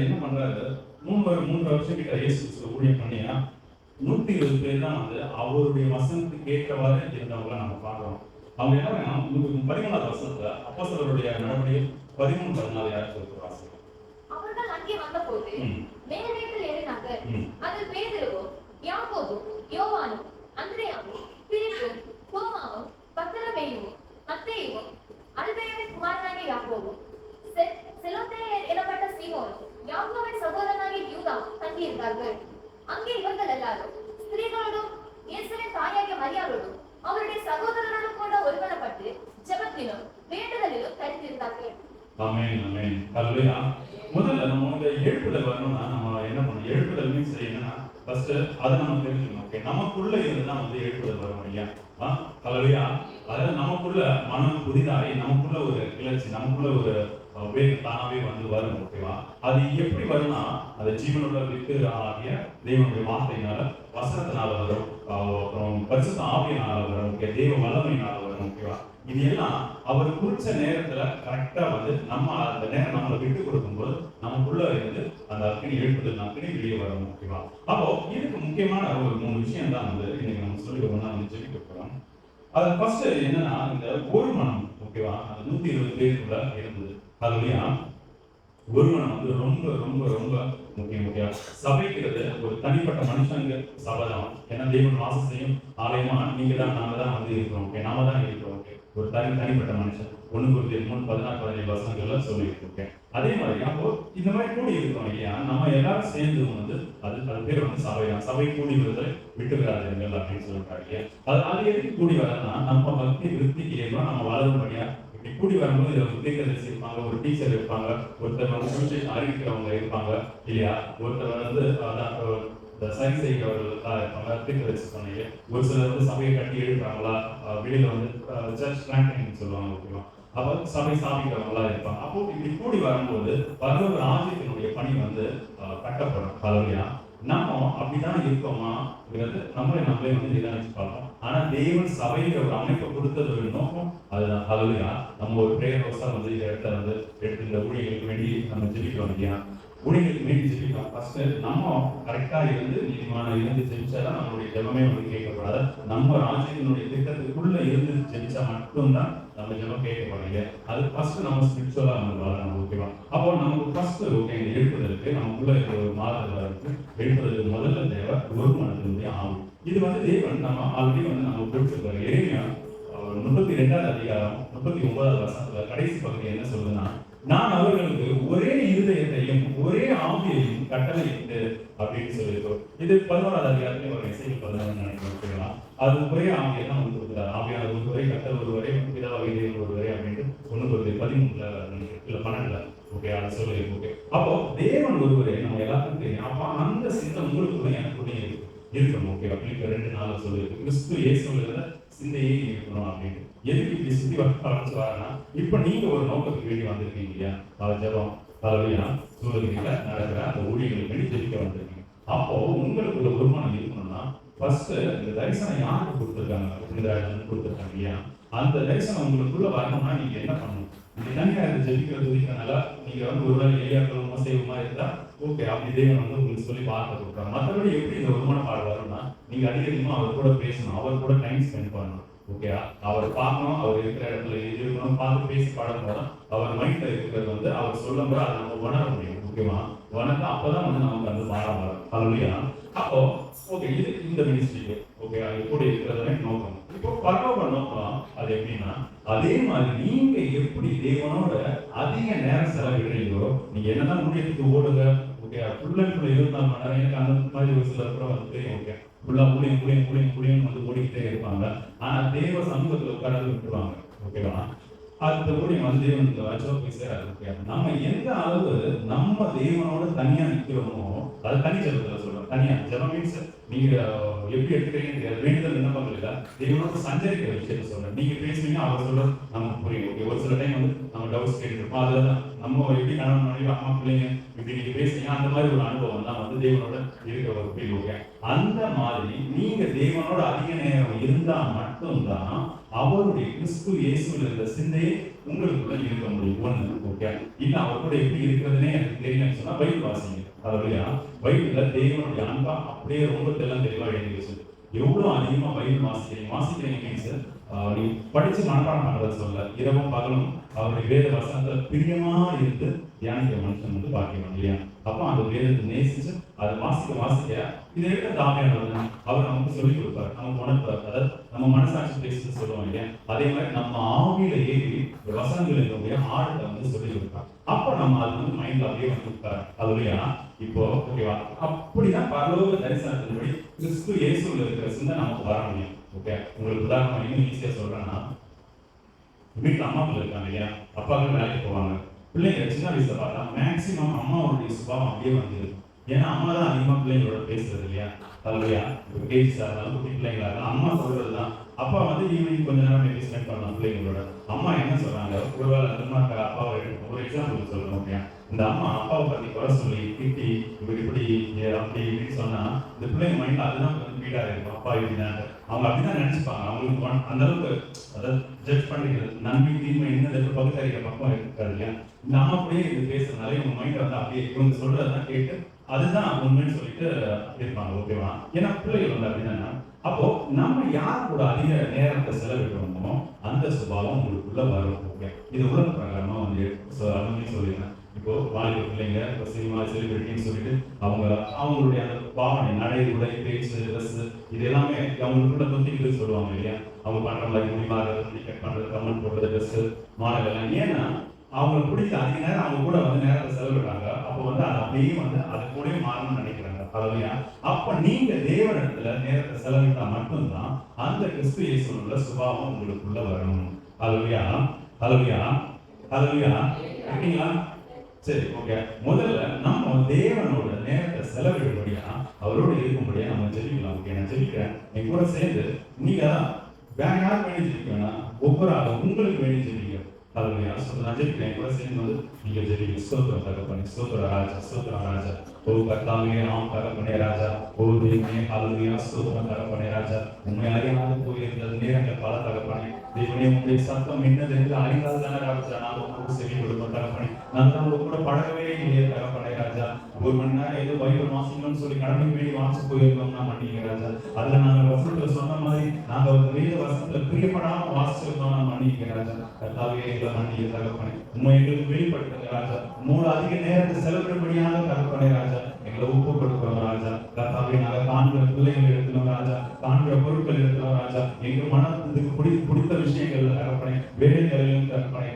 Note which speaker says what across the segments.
Speaker 1: என்ன பண்றாரு மூணு வரு- மூன்றரை வருஷம் கிட்ட இயேசு ஊழியம் பண்ணியா? நூத்தி இருபது பேர் தான் வந்து அவருடைய வசனத்துக்கு ஏற்றவாறு இருந்தவங்கள நம்ம பார்க்கிறோம். அவங்க என்ன உங்களுக்கு பதிமூணாவது வருஷத்துல அப்போஸ்தலருடைய நடவடிக்கை பதிமூணு பதினாலு யாரும்
Speaker 2: அவர்கள் அங்கே வந்தபோது
Speaker 1: ம்,
Speaker 2: மேகமேட்டில் ஏறினார்கள்
Speaker 1: ம்.
Speaker 2: அதில் பேதுருவும் யாக்கோபும் யோவானும் அந்திரேயாவும் பிலிப்பும் தோமாவும் பத்தலமேயுவும் மத்தேயுவும் அல்பேயுவின் குமாரனாகிய யாக்கோபும் செ- செலோத்தேயர் எனப்பட்ட சீமோனும் யாக்கோபின் சகோதரனாகிய யூதாவும் தங்கியிருந்தார்கள். அங்கே இவர்கள் எல்லாரும் ஸ்திரீகளோடும் இயேசுவின் தாயாகிய மரியாளோடும் அவருடைய சகோதரரோடும் கூட ஒருமனப்பட்டு ஜபத்திலும் வேண்டுதலிலும் தரித்திருந்தார்கள்.
Speaker 1: ஆமென் ஆமென். ஹalleluya. முதல்ல நம்ம இந்த எழுப்புதல் வரணும்னா நம்ம என்ன பண்ணணும்? எழுப்புதல் மீன்ஸ் என்னன்னா ஃபர்ஸ்ட் அதை நம்ம தெரிஞ்சுக்கணும். ஓகே நமக்குள்ள இருந்தா வந்து எழுப்புதல் வரும் இல்லையா? ஆ ஹalleluya. அதாவது நமக்குள்ள மனம் புதிதாகி நமக்குள்ள ஒரு கிளர்ச்சி நமக்குள்ள ஒரு வேகம் தானாவே வந்து வரும் ஓகேவா அது எப்படி வரும்னா அந்த ஜீவனுள்ள ஆகிய தெய்வனுடைய வார்த்தையினால வசனத்தினால வரும். அப்புறம் பரிசுத்த ஆவியினால வரும் ஓகே தெய்வ வல்லமையினால வரும் ஓகேவா இது எல்லாம் அவர் குறிச்ச நேரத்துல கரெக்டா வந்து நம்ம அந்த நேரம் நம்மளை விட்டு கொடுக்கும்போது நமக்குள்ள இருந்து அந்த அக்னி எழுப்புதல் அக்னி வெளியே வரும் ஓகேவா அப்போ இதுக்கு முக்கியமான ஒரு மூணு விஷயம் தான் வந்து இன்னைக்கு நம்ம சொல்லி ஒன்றா வந்து ஜெபிக்க போறோம் அது ஃபர்ஸ்ட் என்னன்னா இந்த ஒரு மனம் ஓகேவா அந்த நூத்தி இருபது பேருக்குள்ள இருந்தது அதுலயா? ஒரு வந்து ரொம்ப ரொம்ப ரொம்ப முக்கியம் முக்கியம். சபைக்கிறது ஒரு தனிப்பட்ட மனுஷங்க சபை தான். ஏன்னா தெய்வம் வாசம் செய்யும் ஆலயமா நீங்க தான் நாம தான் வந்து இருக்கிறோம் ஓகே? நாம தான் இருக்கிறோம் ஓகே? ஒரு தனி தனிப்பட்ட மனுஷன். ஒண்ணு குறித்து மூணு பதினாறு பதினேழு வருஷங்கள்ல இருக்கேன் அதே மாதிரி அப்போ இந்த மாதிரி கூடி இருக்கிறோம் இல்லையா? நம்ம எல்லாரும் சேர்ந்து வந்து அது அது பேர் வந்து சபை தான். சபை கூடி வருது விட்டு வராதுங்கள் அப்படின்னு சொல்லிட்டாங்க அது அது எதுக்கு கூடி வரதுன்னா நம்ம பக்தி விருத்திக்கு ஏற்ப நம்ம வளரும்படியா இப்படி கூடி வரும்போது இதில் ஒரு இருப்பாங்க ஒரு டீச்சர் இருப்பாங்க ஒருத்தர் வந்து அறிவிக்கிறவங்க இருப்பாங்க இல்லையா? ஒருத்தர் வந்து அதான் இந்த சயின்ஸ் செய்கிறவர்கள் இருப்பாங்க தீர்க்கதரிசி சொன்னீங்க. ஒரு சிலர் வந்து சபையை கட்டி எழுப்புறாங்களா வெளியில் வெளியில வந்து சர்ச் பிளான்டிங் சொல்லுவாங்க ஓகேவா? அப்போ சபை சாமிக்கிறவங்களா இருப்பாங்க. அப்போ இப்படி கூடி வரும்போது பரவ ராஜ்யத்தினுடைய பணி வந்து கட்டப்படும் பலவையா நம்ம அப்படிதான் இருக்கோமா? அப்படிங்கிறது நம்மளை நம்மளே வந்து நிதானிச்சு பார்ப்போம். ஆனா தேவன் சபையில ஒரு அமைப்பை கொடுத்தது ஒரு நோக்கம். அதுதான். அதுலயா நம்ம ஒரு பிரேயர் ஹவுஸா வந்து இந்த இடத்துல வந்து எடுத்து இந்த ஊழியர்களுக்கு வேண்டி நம்ம ஜெபிக்கிறோம் இல்லையா? ஊழியர்களுக்கு மீறி ஜெபிக்கலாம் ஃபர்ஸ்ட் நம்ம கரெக்டா இருந்து நீதிமான இருந்து ஜெபிச்சாதான் நம்மளுடைய ஜெபமே வந்து கேட்கப்படாது நம்ம ராஜ்யத்தினுடைய திட்டத்துக்குள்ள இருந்து ஜெபிச்சா மட்டும்தான் நம்ம ஜெபம் கேட்கப்படுங்க அது ஃபர்ஸ்ட் நம்ம ஸ்பிரிச்சுவலா நம்ம வளரணும் ஓகேவா அப்போ நமக்கு ஃபர்ஸ்ட் ஓகே இந்த நமக்குள்ள இருக்கிற ஒரு மாறுதல் இருக்கு. எழுப்புதலுக்கு முதல்ல தேவை ஒரு மனதினுடைய ஆகும் இது வந்து தேவன் நம்ம ஆல்ரெடி வந்து நம்ம கொடுத்துருக்காரு எளிமையா முப்பத்தி ரெண்டாவது அதிகாரம் முப்பத்தி ஒன்பதாவது வருஷத்துல கடைசி பகுதி என்ன சொல்லுதுன்னா நான் அவர்களுக்கு ஒரே இருதயத்தையும் ஒரே ஆவியையும் கட்டளையிட்டு அப்படின்னு சொல்லியிருக்கோம். இது பதினோராவது அதிகாரத்துல ஒரு இசை பதினொன்று நினைக்கிறோம் அது ஒரே ஆவியை தான் வந்து கொடுக்குறாரு. ஆவியான ஒரு வரை கட்டல் ஒரு வரை பிதாவாக தேவன் ஒரு வரை அப்படின்ட்டு ஒன்று கொடுத்து பதிமூணுல இல்லை பன்னெண்டுல. ஓகே அதை சொல்லி ஓகே. அப்போ தேவன் ஒருவரே நம்ம எல்லாத்துக்கும் தெரியும். அப்போ அந்த சிந்தம் உங்களுக்கு எனக்கு இருக்கு இருக்கணும். ஓகே அப்படின்னு ரெண்டு நாள் சொல்லியிருக்கு. கிறிஸ்து இயேசுல சிந்தையே இருக்கணும் அப்படின்னு எதுக்கு இப்படி சுத்தி வர இப்ப நீங்க ஒரு நோக்கத்துக்கு வேண்டி வந்திருக்கீங்க இல்லையா? பல ஜபம் பலவையா சூழலில் நடக்கிற அந்த ஊழியர்கள் வேண்டி ஜெபிக்க வந்திருக்கீங்க. அப்போ உங்களுக்குள்ள வருமானம் இருக்கணும்னா ஃபர்ஸ்ட் இந்த தரிசனம் யாருக்கு கொடுத்துருக்காங்க? புனிதராஜன் கொடுத்துருக்காங்க இல்லையா? அந்த தரிசனம் உங்களுக்குள்ள வரணும்னா நீங்க என்ன பண்ணணும்? நீங்க தனியாக ஜெபிக்கிறது ஜெபிக்கிற துதிக்கிறனால நீங்க வந்து ஒருவேளை எளியாக்கள் மசைவமா இருந்தா ஓகே அப்படி தேவன் வந்து உங்களுக்கு சொல்லி பார்க்க கொடுக்குறாங்க மற்றபடி எப்படி இந்த வருமான பாடு வரும்னா நீங்க அதிகமா அவர் கூட பேசணும் அவர் கூட டைம் ஸ்பெண்ட் பண்ணணும். ஓகே அவர் பார்க்கணும் அவர் இருக்கிற இடத்துல இருக்கணும் பார்த்து பேசி பாடும் போதும் அவர் மைண்ட்ல இருக்கிறது வந்து அவர் சொல்லும் போது அதை நம்ம உணர முடியும். ஓகேவா உணர்ந்து அப்பதான் வந்து நமக்கு அந்த பாடம் வரும். அதுலயா அப்போ ஓகே இது இந்த மினிஸ்ட்ரிக்கு ஓகே அது கூட இருக்கிறது நோக்கம். இப்போ பரலோக நோக்கம் அது எப்படின்னா அதே மாதிரி நீங்க எப்படி தேவனோட அதிக நேரம் செலவிடுறீங்களோ நீங்க என்னதான் ஊழியத்துக்கு ஓடுங்க ஓகே ஃபுல் அண்ட் ஃபுல் எனக்கு அந்த மாதிரி ஒரு சிலர் கூட வந்து தெரியும் ஓகே ஃபுல்லா ஊழியம் ஊழியம் ஊழியம் ஊழியம் வந்து ஓடிக்கிட்டே இருப்பாங்க. ஆனா தேவ சமூகத்துல உட்கார்ந்து விட்டுருவாங்க ஓகேவா அந்த ஊழியம் வந்து தேவனுக்கு வச்சோ போய் சேராது ஓகே நம்ம எந்த அளவு நம்ம தேவனோட தனியா நிக்கிறோமோ அது தனி செலவு தனியாக ஜபம் மீன்ஸ் நீங்க எப்படி எடுத்துக்கிறீங்கன்னு தெரியாது வேண்டுதல் விண்ணப்பங்கள் இல்ல. தேவனோட சஞ்சரிக்கிற விஷயத்த சொல்றேன். நீங்க பேசுனீங்கன்னா அவர் சொல்ல நமக்கு புரியும். ஓகே ஒரு சில டைம் வந்து நம்ம டவுட்ஸ் கேட்டுருப்போம் அதுதான் நம்ம எப்படி கணவன் மனைவி அம்மா பிள்ளைங்க இப்படி நீங்க பேசுனீங்க அந்த மாதிரி ஒரு அனுபவம் தான் வந்து தேவனோட இருக்கிற ஒரு ஃபீல் ஓகே அந்த மாதிரி நீங்க தெய்வனோட அதிக நேரம் இருந்தா மட்டும்தான் அவருடைய கிறிஸ்து இயேசுல இருந்த சிந்தையே உங்களுக்குள்ள இருக்க முடியும். ஒண்ணு ஓகே இல்ல அவர் கூட எப்படி இருக்கிறதுனே எனக்கு தெரியலன்னு சொன்னா பைபிள் வாசிங்க. அதுலயா பைபிள்ல தேவனுடைய அன்பா அப்படியே ரொம்ப தெல்லாம் தெளிவா எழுதி வச்சு எவ்வளவு அதிகமா பைபிள் வாசிக்கிறீங்க? வாசிக்கிறீங்க மீன்ஸ் நீ படிச்சு மனப்பாடம் பண்றத சொல்ல. இரவும் பகலும் அவருடைய வேத வசனத்துல பிரியமா இருந்து தியானிக்கிற மனுஷன் வந்து பாக்கியம் இல்லையா? அப்ப அந்த வேதத்தை நேசிச்சு அதை வாசிக்க வாசிக்க இதை எடுக்க தாமியானவர் அவர் நமக்கு சொல்லிக் கொடுப்பார் நமக்கு உணர்ப்பார் அதாவது நம்ம மனசாட்சி பேசிட்டு சொல்லுவோம் இல்லையா? அதே மாதிரி நம்ம ஆவியில ஏறி வசனங்கள் வசனங்களினுடைய ஆழத்தை வந்து சொல்லிக் கொடுப்பார். அப்ப நம்ம அது வந்து மைண்ட்ல அப்படியே வந்து உட்கார் அதுலயா இப்போ ஓகேவா அப்படிதான் பரலோக தரிசனத்தின்படி கிறிஸ்து இயேசுல இருக்கிற சிந்தை நமக்கு வர முடியும். ஓகே உங்களுக்கு உதாரணம் இன்னும் ஈஸியா சொல்றேன்னா வீட்டுல அம்மாக்கள் இருக்காங்க இல்லையா? அப்பாக்கள் வேலைக்கு போவாங்க. பிள்ளைங்க சின்ன வயசுல பார்த்தா மேக்சிமம் அம்மாவுடைய சுபாவம் அப்படியே வந்து ஏன்னா அம்மா தான் அதிகமா பிள்ளைங்களோட பேசுறது இல்லையா? அதுலயா இப்போ கேஜி சார் குட்டி பிள்ளைங்களா இருந்தாலும் அம்மா சொல்றது தான் அப்பா வந்து ஈவினிங் கொஞ்ச நேரம் மேபி ஸ்பெண்ட் பண்ணலாம் பிள்ளைங்களோட. அம்மா என்ன சொல்றாங்க ஒருவேளை அம்மா அப்பாவை ஒரு எக்ஸாம்பிள் சொல்லணும் அப்படியா இந்த அம்மா அப்பாவை பத்தி குறை சொல்லி திட்டி இப்படி இப்படி அப்படி இப்படின்னு சொன்னா இந்த பிள்ளைங்க மைண்ட்ல அதுதான் வந்து ஃபீடா இருக்கும். அப்பா இப்படிதான் அவங்க அப்படிதான் நினைச்சுப்பாங்க. அவங்களுக்கு அந்த அளவுக்கு அதாவது ஜட்ஜ் பண்ணிக்கிறது நன்மை தீமை என்ன பகுத்தறிகிற பக்கம் இருக்காது இல்லையா? இந்த அம்மா அப்படியே இது பேசுறதுனால இவங்க மைண்ட் வந்து அப்படியே இவங்க சொல்றதெல்லாம் கேட்டு அதுதான் உண்மைன்னு சொல்லிட்டு இருப்பாங்க ஓகேவா ஏன்னா பிள்ளைகள் வந்து அப்படின்னா அப்போ நம்ம யார் கூட அதிக நேரத்தை செலவிடுறோமோ அந்த சுபாவம் உங்களுக்குள்ள வரும். ஓகே இது உலக பிரகாரமா வந்து சொல்லிடுறேன் இப்போ வாலிப பிள்ளைங்க இப்போ சினிமா செலிபிரிட்டின்னு சொல்லிட்டு அவங்க அவங்களுடைய அந்த பாவனை நடை உடை பேச்சு ட்ரெஸ் இது எல்லாமே அவங்களுக்குள்ள தொத்திக்கிட்டு சொல்லுவாங்க இல்லையா? அவங்க பண்ற மாதிரி முடிவாகிறது கட் பண்றது கமெண்ட் போடுறது ட்ரெஸ் மாடல் எல்லாம். ஏன்னா அவங்களுக்கு பிடிச்ச அதிக நேரம் அவங்க கூட வந்து நேரத்தை செலவிடுறாங்க. அப்போ வந்து அது அப்படியே வந்து அது கூடயே மாறணும்னு நினைக்கிறேன். அதுலையா அப்ப நீங்க தேவனிடத்துல நேரத்தை செலவிட்டா மட்டும்தான் அந்த கிறிஸ்து இயேசுல சுபாவம் உங்களுக்குள்ள வரும் அதுலையா அதுலையா அதுலையா இருக்கீங்களா சரி ஓகே முதல்ல நம்ம தேவனோட நேரத்தை செலவிடும்படியா அவரோட இருக்கும்படியா நம்ம ஜெபிக்கலாம் ஓகே நான் ஜெபிக்கிறேன். என் கூட சேர்ந்து நீங்க வேற யாருக்கு வேண்டி ஜெபிக்க வேணாம்? ஒவ்வொரு ஆளும் உங்களுக்கு வேண்டி ஜெபிக்க அதுலையா சொல்ல நான் ஜெபிக்கிறேன். என் கூட சேர்ந்து வந்து நீங்க ஜெபிக்க ஸ்தோத்திரம் தகப்பனே. சோத்திர ராஜா. சோத்திர ராஜா. ஓ கர்த்தாவே நாம் தகப்பனே ராஜா ஓ தேவனே ஹalleluya ஸ்தோத்திரம் தகப்பனே ராஜா உண்மை அறியாத போயிருந்தது. நேரங்கள் பல தகப்பனே. தேவனே உங்களுடைய சத்தம் என்னது என்று அறிந்தால்தானே ராஜா. நான் உங்களுக்கு செவி கொடுப்போம் தகப்பனே. நான் தான் உங்க கூட பழகவே இல்லையே தகப்பனே ராஜா. ஒரு மணி நேரம் ஏதோ பைபிள் வாசிக்கணும்னு சொல்லி கடமை வேண்டி வாசி போயிருந்தோம்னா மாட்டீங்க ராஜா. அதுல நாங்க வசனத்துல சொன்ன மாதிரி நாங்க ஒரு வேத வசனத்துல பிரியப்படாம வாசிச்சிருந்தோம்னா மாட்டீங்க ராஜா. கர்த்தாவே எங்களை மாட்டீங்க தகப்பனே. உண்மை எங்களுக்கு வெளிப்படுத்துங்க ராஜா. உங்களோட அதிக நேரத்தை செலவிடும்படியாக கற்பனை ராஜா. எங்களை ஒப்பு கொடுக்கிறோம் ராஜா. கத்தாவை நாங்க காண்கிற பிள்ளைகள் எடுக்கணும் ராஜா. காண்கிற பொருட்கள் எடுக்கணும் ராஜா. எங்க மனத்துக்கு பிடி பிடித்த விஷயங்கள் கற்பனை. வேலைகளிலும்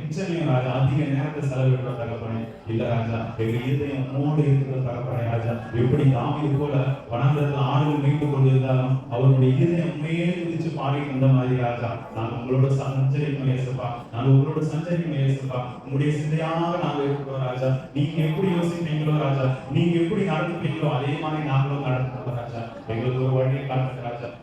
Speaker 1: தகப்பனே ராஜா அதிக நேரத்தை செலவிடுற தகப்பனே இல்ல ராஜா எங்க இதயம் இருக்கிற தகப்பனே ராஜா எப்படி தாவீது போல வனாந்தரத்தில் ஆடுகள் மீட்டு கொண்டிருந்தாலும் அவருடைய இதயம் மேல் குதிச்சு பாடி வந்த மாதிரி ராஜா. நான் உங்களோட சஞ்சரிக்கும் ஏசப்பா நாங்க உங்களோட சஞ்சரிக்கும் ஏசப்பா உங்களுடைய சிந்தையாக நாங்க இருக்கிறோம் ராஜா. நீங்க எப்படி யோசிப்பீங்களோ ராஜா. நீங்க எப்படி நடந்துப்பீங்களோ அதே மாதிரி நாங்களும் நடந்துக்கிறோம் ராஜா. எங்களுக்கு ஒரு வழி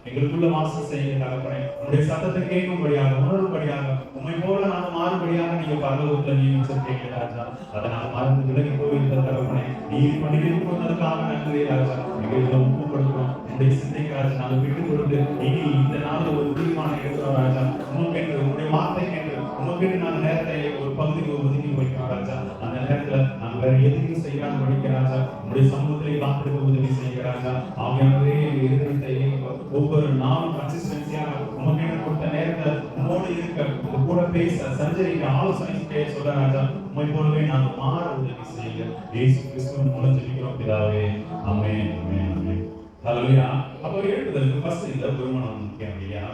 Speaker 1: எங்களுக்குள்ள வாசம் செய்ய தகப்பனே உங்களுடைய சத்தத்தை கேட்கும்படியாக உணரும்படியாக உண்மை போல நாங்க மாறும்படியாக நீங்க பரலோகத்துல நியமிச்சிருக்கீங்க ராஜா. அதை நாங்க மறந்து விலகி போயிருந்த தகப்பனே நீ பண்ணிட்டு போனதுக்காக நன்றி ராஜா. எங்களுக்கு ஒப்புப்படுத்தும் உங்களுடைய சிந்தைக்கு ராஜா நாங்க விட்டு கொடுத்து இனி இந்த நாள் ஒரு தீர்மானம் எடுக்கிறோம் ராஜா. உமக்கு என்று உங்களுடைய வார்த்தை என்று உமக்கு நான் நேரத்தை ஒரு பகுதிக்கு ஒதுக்கி வைக்கிறோம் ராஜா. அந்த நேரத்துல நாங்கள் வேற எதுவும் செய்யாம படிக்க ராஜா. உங்களுடைய சமூக காத்திருக்க உதவி ஒவ்வொரு நாளும் கன்சிஸ்டன்சியாக உமக்கு கொடுத்த நேரத்துல உம்மோடு இருக்க கூட பேச சஞ்சரிக்க ஆலோசனை செய்ய சொல்றாங்க உண்மை போலவே நாங்க மாற உதவி செய்ய இயேசு கிறிஸ்துவின் மூலம் ஜெபிக்கிறோம் பிதாவே அப்போ எழுப்புதலுக்கு ஃபர்ஸ்ட் இந்த ஒருமனம் முக்கியம் இல்லையா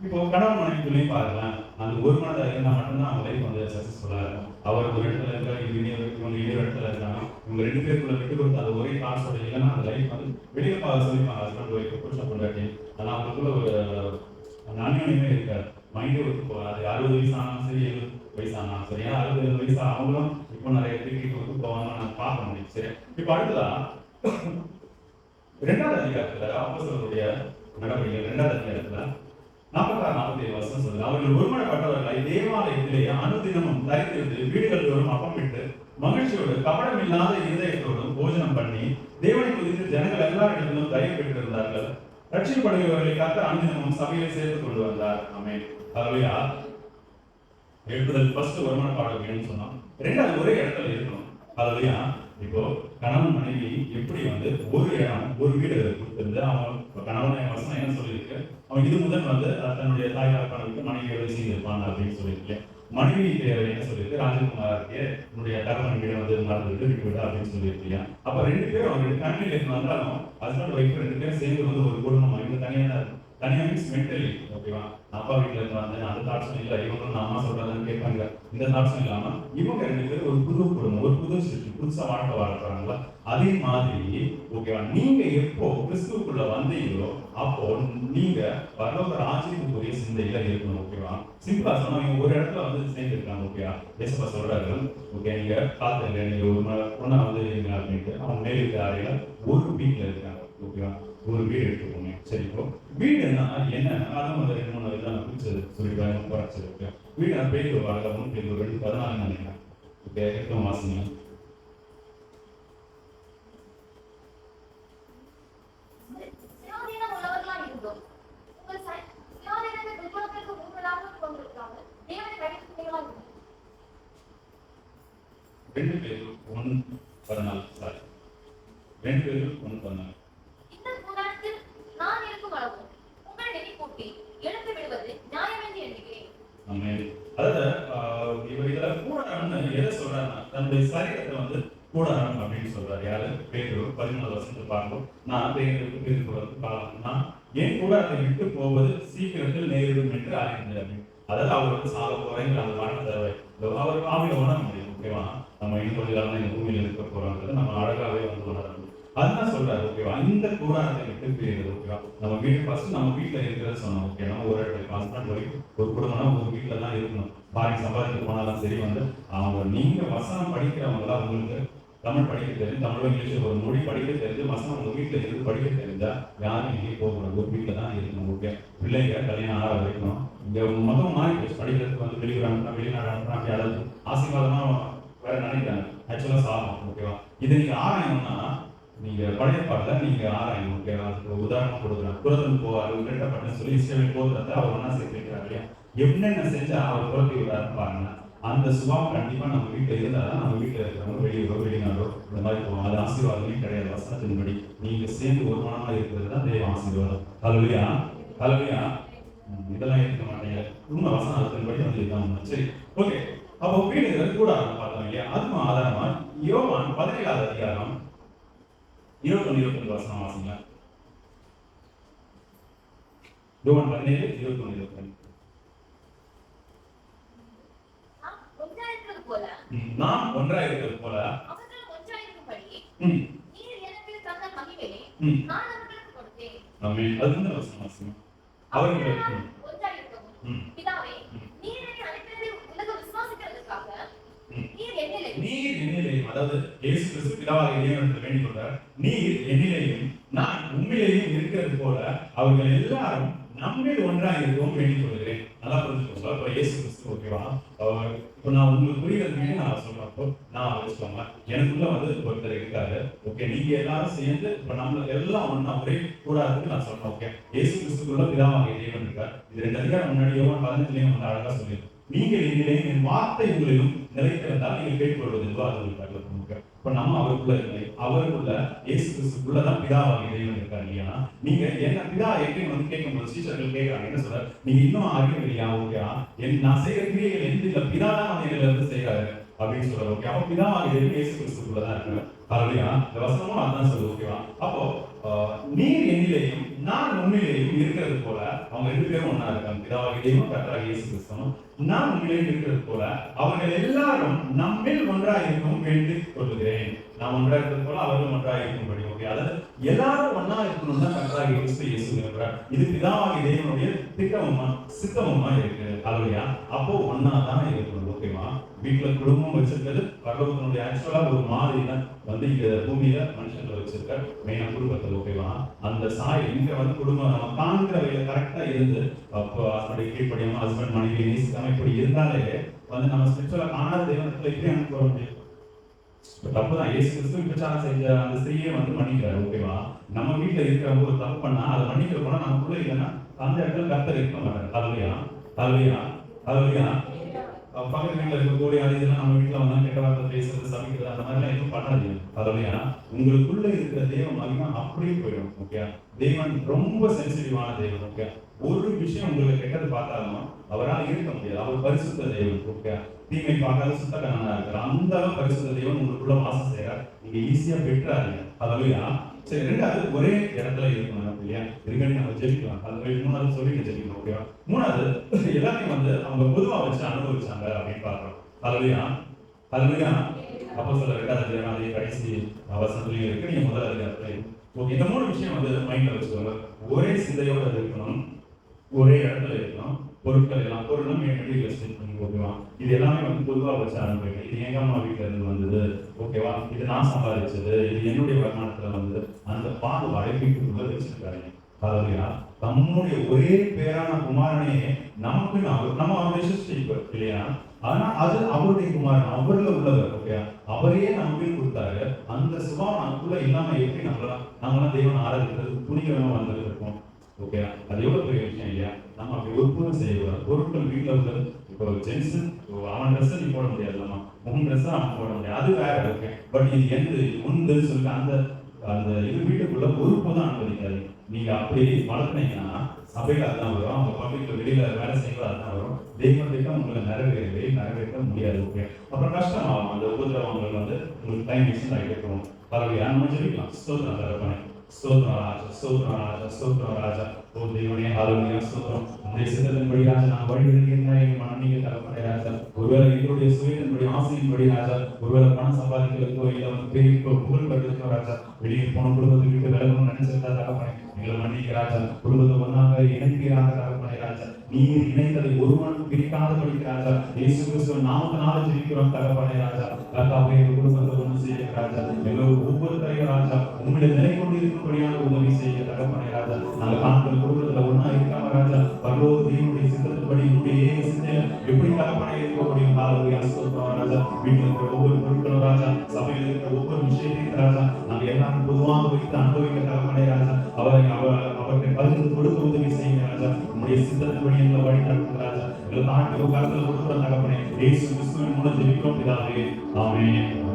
Speaker 1: இப்போ கணவன் மனைவிக்குள்ளேயும் பாருங்களேன் அந்த ஒரு மனதை இருந்தால் மட்டும்தான் அவங்க லைஃப் வந்து சக்ஸஸ்ஃபுல்லாக இருக்கும் அவர் ஒரு இடத்துல இருக்கா இன்னொரு இவங்க இன்னொரு இடத்துல இருக்காங்க உங்க ரெண்டு பேருக்குள்ள விட்டு கொடுத்து அது ஒரே காசோட இல்லைன்னா அந்த லைஃப் வந்து வெளியே பார்க்க சொல்லிப்பாங்க ஹஸ்பண்ட் ஒய்ஃப் புருஷன் பொண்டாட்டி ஆனால் அவங்களுக்குள்ள ஒரு அந்த அந்யோன்யமே இருக்காது. மைண்டே ஒத்து போகாது. அறுபது வயசு ஆனாலும் சரி எழுபது வயசு ஆனாலும் சரி. ஏன்னா அறுபது எழுபது வயசு அவங்களும் இப்போ நிறைய பேருக்கு இப்போ ஒத்து போவாங்க நான் பார்க்க முடியும். சரி. இப்போ அடுத்ததான் ரெண்டாவது அதிகாரத்துல அப்போஸ்தலருடைய நடவடிக்கை ரெண்டாவது அதிகாரத்துல நாற்பத்தாறு நாற்பத்தி ஏழு வருஷம் சொல்லுது. அவர்கள் ஒருமனப்பட்டவர்களை தேவாலயத்திலே அனுதினமும் தரித்திருந்து வீடுகள் தோறும் அப்பமிட்டு மகிழ்ச்சியோடு கபடமில்லாத இருதயத்தோடும் போஜனம் பண்ணி தேவனை குறித்து ஜனங்கள் எல்லாரிடத்திலும் தயவு பெற்றிருந்தார்கள் ரட்சிக்கப்படுகிறவர்களை கத்த அனுதினமும் சபையை சேர்த்து கொண்டு வந்தார். ஆமென். ஹalleluya. எழுப்புதல் ஃபர்ஸ்ட் வருமான வேணும்னு சொன்னோம். ரெண்டாவது ஒரே இடத்துல இருக்கணும். அதுலையா இப்போ கணவன் மனைவி எப்படி வந்து ஒரு இடம் ஒரு வீடு கொடுத்திருந்து அவன் கணவன் வசனம் என்ன சொல்லியிருக்கு? அவன் இது முதல் வந்து தன்னுடைய தாய் தகப்பனுக்கு மனைவியோட செய்திருப்பான் அப்படின்னு சொல்லியிருக்கேன் மனைவி தேவையான சொல்லிட்டு சொல்லியிருக்கு ராஜகுமாருக்கு உன்னுடைய கணவன் வீடு வந்து மறந்துட்டு வீட்டு விடு அப்படின்னு சொல்லியிருக்கியா அப்ப ரெண்டு பேரும் அவங்க ஃபேமிலியில இருந்து வந்தாலும் ஹஸ்பண்ட் ஒய்ஃப் ரெண்டு பேரும் சேர்ந்து வந்து ஒரு குடும்பம் இவங்க தனியா தான் தனியா மீன்ஸ் மென்டலி ஓகேவா அப்பா வீட்டுல இருந்து வந்தேன். அந்த தாட்ஸும் இல்ல. இவங்களும் நான் அம்மா சொல்றதுன்னு கேட்பாங்க. இந்த தாட்ஸும் இல்லாம இவங்க ரெண்டு பேரும் ஒரு புது குடும்பம் ஒரு புது சிருஷ்டி புதுசா வாழ்க்கை வாழ்றாங்களா? அதே மாதிரி ஓகேவா நீங்க எப்போ கிறிஸ்துவுக்குள்ள வந்தீங்களோ அப்போ நீங்க பரலோக ராஜ்யத்துக்குரிய சிந்தையில இருக்கணும் ஓகேவா சிம்பிளா சொன்னா இவங்க ஒரு இடத்துல வந்து சேர்ந்துருக்காங்க ஓகேவா ஏசப்பா சொல்றாரு ஓகே நீங்க பாத்துங்க நீங்க ஒரு பொண்ணா வந்து அப்படின்ட்டு அவங்க மேலிருக்க அறையில ஒரு வீட்டுல இருக்காங்க ஓகேவா ஒரு வீடு எடுத்துக்கோங்க சரி இப்போ வீடுன்னா என்ன அதை வந்து ரெண்டு மூணு இதான் நான் பிடிச்சது. சொல்லிடுவாங்க குறைச்சது ஓகே வீடு நான் பேர் வாங்க மூணு பேர் ஒரு ரெண்டு பதினாலு நினைக்கிறேன். ஓகே எட்டு மாசங்க ரெண்டு பேரும் ஒன்று பதினாலு சாரி ரெண்டு பேரும் ஒன்று பதினாலு
Speaker 2: இந்த கூடாரத்தில் நான் இருக்கும் அளவு உங்கள் நெறி கூட்டி எழுப்பி விடுவது நியாயம் என்று எண்ணுகிறேன்
Speaker 1: ஆமென். அதாவது ஆஹ், இவர் இதுல கூடாரம்னு எதை சொல்றாருன்னா தன்னுடைய சரீரத்தை வந்து கூடாரம் அப்படின்னு சொல்றாரு யாரு பேரு பதிமூணு வருஷத்துக்கு பார்க்கும் நான் பேருக்கு பேருக்கு வந்து பார்க்கணும் நான் என் அதை விட்டு போவது சீக்கிரத்தில் நேரிடும் என்று அறிந்தேன் அதாவது அவர் வந்து சாக போறேங்கிற அந்த மரண அவர் ஆவில உணர முடியும் ஓகேவா? நம்ம இன்னும் கொஞ்ச காலம் தான் இந்த பூமியில் இருக்க போறோங்கிறது நம்ம அழகாவே வந்து உணர முடியும் அதுதான் சொல்றாரு ஓகேவா? இந்த கூடாரத்தை விட்டு போயிருது ஓகேவா? நம்ம வீடு ஃபர்ஸ்ட் நம்ம வீட்டுல இருக்கிறத சொன்னோம் ஓகே? நம்ம ஒரு இடத்துல ஹஸ்பண்ட் போய் ஒரு குடும்பம்னா ஒரு வீட்டுல தான் இருக்கணும். பாடி சம்பாதிக்க போனாலும் சரி வந்து அவங்க நீங்க வசனம் படிக்கிறவங்களா உங்களுக்கு தமிழ் படிக்க தெரிஞ்சு தமிழோ இங்கிலீஷ் ஒரு மொழி படிக்க தெரிஞ்சு மசனம் உங்கள் வீட்டில் இருந்து படிக்க தெரிஞ்சா யாரும் எங்கேயும் போகக்கூடாது ஒரு தான் இருக்கணும் ஓகே? பிள்ளைங்க கல்யாணம் ஆக வைக்கணும் இங்க மொத்தம் மாறி போச்சு படிக்கிறதுக்கு வந்து வெளியூர் வெளிநாடு அனுப்புறாங்க அப்படி அதாவது வேற நினைக்கிறாங்க. ஆக்சுவலாக சாகும் ஓகேவா இது நீங்கள் ஆராயணும்னா நீங்கள் பழைய பாட்டுல நீங்க ஆராயணும் ஓகேவா அதுக்கு உதாரணம் கொடுக்குறேன். புரதன் போவார் உருட்டப்பட்டு சொல்லி இஸ்ரேல் போகிறத அவர் ஒன்றா சேர்த்து வைக்கிறார் இல்லையா? என்னென்ன செஞ்சா அவர் புறத்தி விடாருன்னு பாருங்க அந்த சுபாவம் கண்டிப்பா நம்ம வீட்டுல இருந்தாதான் நம்ம வீட்டுல இருக்கிறவங்க வெளியூரோ வெளிநாடோ இந்த மாதிரி போவோம் அது ஆசீர்வாதமே கிடையாது. வசனத்தின்படி நீங்க சேர்ந்து ஒரு மனமா இருக்கிறது தான் தெய்வ ஆசீர்வாதம். கல்வியா கல்வியா இதெல்லாம் இருக்க மாட்டேங்க. உண்மை வசனத்தின்படி வந்து இதுதான் சரி ஓகே அப்போ வீடுகள் கூட பார்த்தோம் இல்லையா? அதுவும் ஆதாரமா? யோவான் பதினேழாவது அதிகாரம். இருபத்தொன்னு இருபத்தொன்று வசனம் வாசிங்க. யோவான் பதினேழு இருபத்தொன்னு இருபத்தொன்னு
Speaker 2: நாம் ஒன்றாயிருக்கிறது போல
Speaker 1: ம், நாம் ஒன்றாக இருக்கிறது போல
Speaker 2: அவர்கள் ஒன்றாயிருக்கும்படி
Speaker 1: ம்,
Speaker 2: நீர் எனக்கு தந்த மகிமையை
Speaker 1: ம்,
Speaker 2: நான் அவர்களுக்கு கொடுத்தேன்
Speaker 1: ஆமென். அது வந்து வசனம் வாசிங்க அவர்கள் ம்,
Speaker 2: ஒன்றாயிருக்கவும்
Speaker 1: ம்,
Speaker 2: பிதாவே
Speaker 1: ம்.
Speaker 2: நீர் என்னை அனுப்பினதை உலகம் விசுவாசிக்கிறதுக்காக
Speaker 1: ம்.
Speaker 2: நீர் என்னிலே
Speaker 1: நீர் என்னிலேயும் அதாவது இயேசு கிறிஸ்து பிதாவாக வேண்டிக் கொண்டார் நீர் என்னிலேயும் நான் உண்மையிலேயும் இருக்கிறது போல அவர்கள் எல்லாரும் நம்மில் ஒன்றாக இருக்கவும் வேண்டிக் கொள்கிறேன் நல்லா புரிஞ்சுக்கோங்க. இப்போ ஏசு கிறிஸ்து ஓகேவா? இப்போ நான் உங்களுக்கு புரிகிறதுக்கு நான் சொல்றப்போ நான் வச்சுக்கோங்க எனக்குள்ள வந்து ஒருத்தர் இருக்காரு. ஓகே நீங்க எல்லாரும் சேர்ந்து இப்போ நம்மள எல்லாம் ஒன்னா ஒரே கூடாதுன்னு நான் சொல்றேன் ஓகே? ஏசு கிறிஸ்துக்குள்ள பிதாவாக இறைவன் இருக்கார். இது ரெண்டு அதிகாரம் முன்னாடி யோவான் பதினஞ்சுலயும் வந்து அழகா சொல்லியிருக்கோம் நீங்கள் என்னிலேயும் என் வார்த்தை உங்களிலும் நிறைத்திருந்தால் நீங்கள் கேட்கொள்வது என்பது அது உங்களுக்கு இப்போ நம்ம அவருக்குள்ள இல்லை. அவருக்குள்ள இயேசு கிறிஸ்துக்குள்ள தான் பிதாவாக இறைவன் இருக்கார் இல்லையா? நீங்க என்ன பிதா எப்படின்னு வந்து கேட்கும்போது சீஷர்கள் கேட்கறாங்க. என்ன சொல்ற நீங்க இன்னும் அறிவில்லையா ஓகேயா என் நான் செய்யற கிரியைகள் எந்த இல்லை பிதா தான் வந்து எங்களை செய்யறாரு அப்படின்னு சொல்றாரு. ஓகே. அப்போ பிதாவாக இறைவன் இயேசு கிறிஸ்துக்குள்ள தான் இருக்கு பரவாயில்லையா இந்த வசனமும் அதான் சொல்லுது. ஓகேவா? அப்போ ஆஹ், நீர் என்னிலேயும் நான் உண்மையிலேயும் இருக்கிறது போல அவங்க ரெண்டு பேரும் ஒன்னா இருக்காங்க. பிதாவாகிய தெய்வம் இயேசு கிறிஸ்தவனும் நான் உண்மையிலேயும் இருக்கிறது போல அவர்கள் எல்லாரும் நம்மில் ஒன்றாக இருக்கும் வேண்டிக் கொள்கிறேன் நான் ஒன்றா இருக்கிறது போல அவர்களும் ஒன்றாக இருக்கும்படி. ஓகே அதாவது எல்லாரும் ஒன்னா இருக்கணும் தான் கர்த்தராகிய இயேசு இயேசு இருக்கிறார் இது பிதாவாகிய தேவனுடைய திட்டமுமா சித்தமுமா இருக்கு. அதுலையா அப்போ ஒன்னா தான் இருக்கணும். ஓகேவா வீட்டுல குடும்பம் வச்சிருக்கிறது. பகவதனுடைய ஆக்சுவலா ஒரு மாதிரி தான் வந்து இங்க பூமியில மனுஷங்களை வச்சிருக்க மெயினா குடும்பத்தில் ஓகேவா அந்த சாய் இங்க வந்து குடும்பம் நம்ம வகையில் வகையில கரெக்டா இருந்து அப்போ ஹஸ்பண்ட் கீழ்ப்படியாம ஹஸ்பண்ட் மனைவி நேசிக்காம இப்படி இருந்தாலே வந்து நம்ம ஸ்பிரிச்சுவலா காணாத தெய்வத்துல இப்படி அனுப்ப வர முடியும்? தப்பு தான் ஏசு கிறிஸ்து விபச்சாரம் செஞ்ச அந்த ஸ்திரீயே வந்து மன்னிக்கிறார் ஓகேவா நம்ம வீட்டில் இருக்கிறவங்க ஒரு தப்பு பண்ணா அதை மன்னிக்கிற போனா நமக்குள்ள இல்லைன்னா அந்த இடத்துல கர்த்தர் இருக்க மாட்டாங்க அதுலையா அதுலையா அதுலையா பக்கத்து வீட்டில் இருக்கக்கூடிய அது இதெல்லாம் நம்ம வீட்டில் வந்தா கெட்ட வார்த்தை பேசுறது சமைக்கிறது அந்த மாதிரிலாம் எதுவும் பண்ணாதீங்க. அதுலையா உங்களுக்குள்ள இருக்கிற தெய்வ மகிமை அப்படியே போயிடும் ஓகே தெய்வன் ரொம்ப சென்சிட்டிவான தெய்வம் ஓகே ஒரு விஷயம் உங்களுக்கு கெட்டது பார்த்தாலும் அவரால் இருக்க முடியாது. அவர் பரிசுத்த தெய்வம் ஓகே தீமை பார்க்காத சுத்தகனா இருக்கிறார். அந்த அளவு பரிசுத்த தெய்வம் உங்களுக்குள்ள வாசம் செய்யறார் நீங்க ஈஸியா பெற்றாருங்க அதுலையா சரி ரெண்டாவது ஒரே இடத்துல இருக்கணும் இல்லையா? இருக்கணும் நம்ம ஜெபிக்கலாம் அது மூணாவது சொல்லிட்டு ஜெபிக்கணும் ஓகேவா மூணாவது எல்லாத்தையும் வந்து அவங்க பொதுவாக வச்சு அனுபவிச்சாங்க அப்படின்னு பார்க்குறோம் அதுலையா அதுலையா அப்போ சொல்ல ரெண்டாவது அதே கடைசி அவசரத்துலயும் இருக்கு. நீங்க முதல் அதிகாரத்துலயும் ஓகே இந்த மூணு விஷயம் வந்து மைண்ட்ல வச்சுக்கோங்க. ஒரே சிந்தையோட இருக்கணும். ஒரே இடத்துல இருக்கணும். பொருட்கள் எல்லாம் பொருளும் மெட்டீரியல் பண்ணி ஓகேவா இது எல்லாமே வந்து பொதுவாக வச்சு ஆரம்பிக்கும் இது எங்க அம்மா வீட்டுல இருந்து வந்தது ஓகேவா இது நான் சம்பாதிச்சது இது என்னுடைய வருமானத்துல வந்தது. அந்த பாடு அழைப்பிக்குள்ள வச்சிருக்காரு அதாவது தம்முடைய ஒரே பேரான குமாரனே நமக்கு நம்ம நம்ம அவருடைய இல்லையா? ஆனா அது அவருடைய குமாரன் அவர்ல உள்ளவர் ஓகே அவரையே நமக்கு கொடுத்தாரு. அந்த சுபாவம் நமக்குள்ள இல்லாம எப்படி நம்மளா நம்மளாம் தெய்வம் ஆராதிக்கிறது துணிகரமா வந்துட்டு இருக்கோம் ஓகே அது எவ்வளவு பெரிய விஷயம் இல்லையா? நம்ம அப்படி உற்பத்தி செய்யக்கூடாது. பொருட்கள் வீட்டில் உள்ளது இப்போ ஜென்ஸ் அவன் ட்ரெஸ்ஸை நீ போட முடியாதுல்லம்மா உன் ட்ரெஸ்ஸை அவன் போட முடியாது. அது வேற இருக்கு. பட் இது எந்த உண்டு சொல்லி அந்த அந்த இது வீட்டுக்குள்ள பொறுப்பு தான் அனுமதிக்காது. நீங்க அப்படி வளர்த்தீங்கன்னா சபையில அதான் வரும். அவங்க பப்ளிக்ல வெளியில வேலை செய்யறது அதான் வரும். தெய்வம் திட்டம் உங்களை நிறைவேறவே நிறைவேற்ற முடியாது ஓகே அப்புறம் கஷ்டமாகும். அந்த உபதிரவங்கள் வந்து உங்களுக்கு டைம் மிஷின் ஆகிட்டு போகும். பரவாயில்ல நம்ம ஜெபிக்கலாம். ஸ்தோத்திரம் தரப்பேன் ஸ்தோத்திரம் ராஜா ஸ்தோத்திரம் ராஜா ஸ்தோத்திரம் ராஜா ஓ தேவனே ஹalleluya ஸ்தோத்திரம். உங்களுடைய சித்தத்தின்படி ராஜா நான் வழி விடுகின்றேன் என் மனநீக தரப்பனே ராஜா. ஒருவேளை எங்களுடைய சுயத்தின்படி ஆசையின்படி ராஜா ஒருவேளை பணம் சம்பாதிக்கிறதுக்கோ இல்லை வந்து பெரிய புகழ் பெறதுக்கோ ராஜா வெளியே போன குடும்பத்தை விட்டு விலகணும்னு நினைச்சிருந்தா தகப்பனே எங்களை மன்னிக்க ராஜா. குடும்பத்தை ஒன்றாக இணைக்கிறாங்க தகப்பனே ராஜா. நீர் இணைந்ததை ஒருவனும் பிரிக்காத படிக்கிறார்கள் இயேசு கிறிஸ்துவ நாமத்தினால ஜெயிக்கிறோம் தகப்பனே ராஜா. கர்த்தாவே எங்கள் குடும்பத்தை ஒன்று செய்ய ராஜா. ஒவ்வொரு தலைவர் ராஜா உங்களை நிலை கொண்டு இருக்கும்படியாக உதவி செய்ய தகப்பனே ராஜா. நாங்கள் காண்கிற குடும்பத்துல ஒன்றா இருக்காம ராஜா பரலோக தேவனுடைய சித்தத்தின்படி உங்களுடைய ஏக சிந்தையில எப்படி தகப்பனே இருக்க முடியும்? காலவரி அசுத்தம் ராஜா. வீட்டில் இருக்கிற ஒவ்வொரு பொருட்களும் ராஜா சபையில் இருக்கிற ஒவ்வொரு விஷயத்தையும் ராஜா நாங்கள் எல்லாரும் பொதுவாக வைத்து அனுபவிக்க தகப்பனே எங்களை தாண்டி ஒரு காலத்தில் கொடுக்குற தகப்பனே இயேசு கிறிஸ்துவின் மூலம் ஜெபிக்கிறோம் பிதாவே ஆமென் ஆமென்